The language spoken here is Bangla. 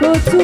কচু